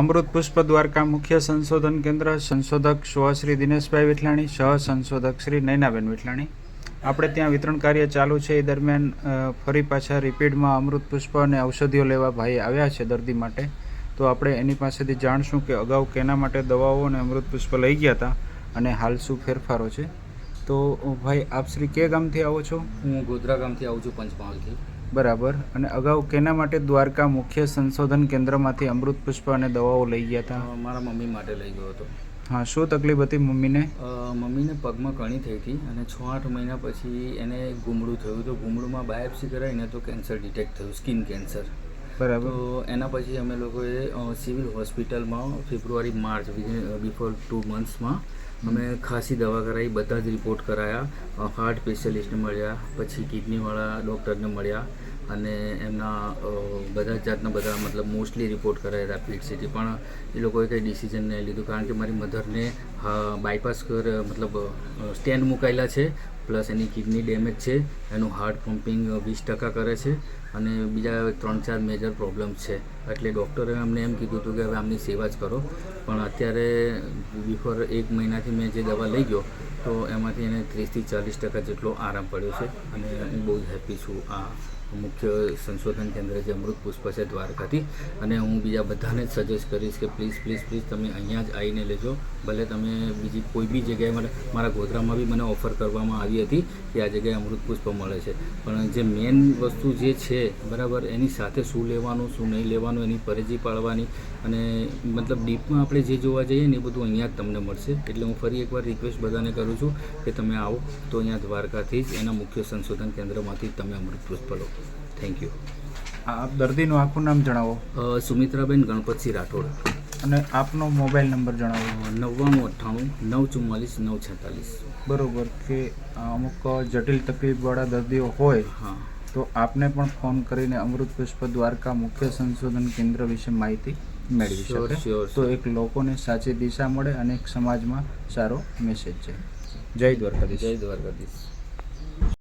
અમૃત પુષ્પ દ્વારકા મુખ્ય સંશોધન કેન્દ્ર, સંશોધક શ્રી દિનેશભાઈ વિઠલાણી, સહ સંશોધક શ્રી નૈનાબેન વિઠલાણી. આપણે ત્યાં વિતરણ કાર્ય ચાલુ છે. એ દરમિયાન ફરી પાછા રિપીડમાં અમૃત પુષ્પ અને ઔષધિઓ લેવા ભાઈ આવ્યા છે દર્દી માટે. તો આપણે એની પાસેથી જાણશું કે અગાઉ કેના માટે દવાઓ અને અમૃત પુષ્પ લઈ ગયા હતા અને હાલ શું ફેરફારો છે. તો ભાઈ, આપ શ્રી કે ગામથી આવો છો? હું ગોધરા ગામથી આવું છું પંચમહાલથી. બરાબર. અને અગાઉ કેના માટે દ્વારકા મુખ્ય સંશોધન કેન્દ્રમાંથી અમૃત પુષ્પ અને દવાઓ લઈ ગયા હતા મારા મમ્મી માટે લઈ ગયો હતો. હા શું તકલીફ હતી મમ્મીને? મમ્મીને પગમાં કણી થઈ હતી અને છ આઠ મહિના પછી એને ગુમડું થયું. તો ગુમડુમાં બાયોપ્સી કરાવીને તો કેન્સર ડિટેક્ટ થયું સ્કિન કેન્સર. બરાબર. તો એના પછી અમે લોકોએ સિવિલ હોસ્પિટલમાં ફેબ્રુઆરી, માર્ચ બિફોર ટુ મંથ્સમાં અમે ખાસી દવા કરાવી બધા જ રિપોર્ટ કરાયા હાર્ટ સ્પેશિયલિસ્ટને મળ્યા, પછી કિડનીવાળા ડૉક્ટરને મળ્યા અને એમના બધા જાતના બધા મતલબ મોસ્ટલી રિપોર્ટ કરાયા હતા પીટ સિટી પણ એ લોકોએ કંઈ ડિસિઝન નહીં લીધું કારણ કે મારી મધરને બાયપાસ કર, મતલબ સ્ટેન્ડ મુકાયેલા છે. પ્લસ એની કિડની ડેમેજ છે, એનું હાર્ટ પમ્પિંગ વીસ ટકા કરે છે અને બીજા ત્રણ ચાર મેજર પ્રોબ્લેમ્સ છે. એટલે ડૉક્ટરે અમને એમ કીધું હતું કે હવે આમની સેવા જ કરો. પણ અત્યારે બિફોર એક મહિનાથી મેં જે દવા લઈ ગયો, તો એમાંથી એને ત્રીસથી ચાલીસ ટકા જેટલો આરામ પડ્યો છે અને હું બહુ જ હેપી છું આ મુખ્ય સંશોધન કેન્દ્ર જે અમૃત પુષ્પ છે દ્વારકાથી. અને હું બીજા બધાને જ સજેસ્ટ કરીશ કે પ્લીઝ પ્લીઝ પ્લીઝ તમે અહીંયા જ આવીને લેજો. ભલે તમે બીજી કોઈ બી જગ્યાએ મને મારા ગોધરામાં બી મને ઓફર કરવામાં આવી હતી કે આ જગ્યાએ અમૃત પુષ્પ મળે છે. પણ જે મેઇન વસ્તુ જે છે બરાબર એની સાથે શું લેવાનું શું નહીં લેવાનું એની પરેજી પાડવાની અને મતલબ ડીપમાં આપણે જે જોવા જઈએ ને એ બધું અહીંયા જ તમને મળશે. એટલે હું ફરી એકવાર રિક્વેસ્ટ બધાને કરું છું કે તમે આવો તો અહીંયા દ્વારકાથી જ એના મુખ્ય સંશોધન કેન્દ્રમાંથી તમે અમૃત પુષ્પ લો. થેન્ક યુ આપ દર્દીનું આખું નામ જણાવો. સુમિત્રાબેન ગણપતસિંહ રાઠોડ. અને આપનો મોબાઈલ નંબર જણાવો. નવ્વાણું અઠ્ઠાણું નવ ચુમ્માલીસ નવ છેતાલીસ બરોબર કે અમુક જટિલ તકલીફવાળા દર્દીઓ હોય હા. તો આપને પણ ફોન કરીને અમૃત પુષ્પ દ્વારકા મુખ્ય સંશોધન કેન્દ્ર વિશે માહિતી મેળવી શકે. તો એક લોકોને સાચી દિશા મળે અને એક સમાજમાં સારો મેસેજ છે. જય દ્વારકાધીશ. જય દ્વારકાધીશ.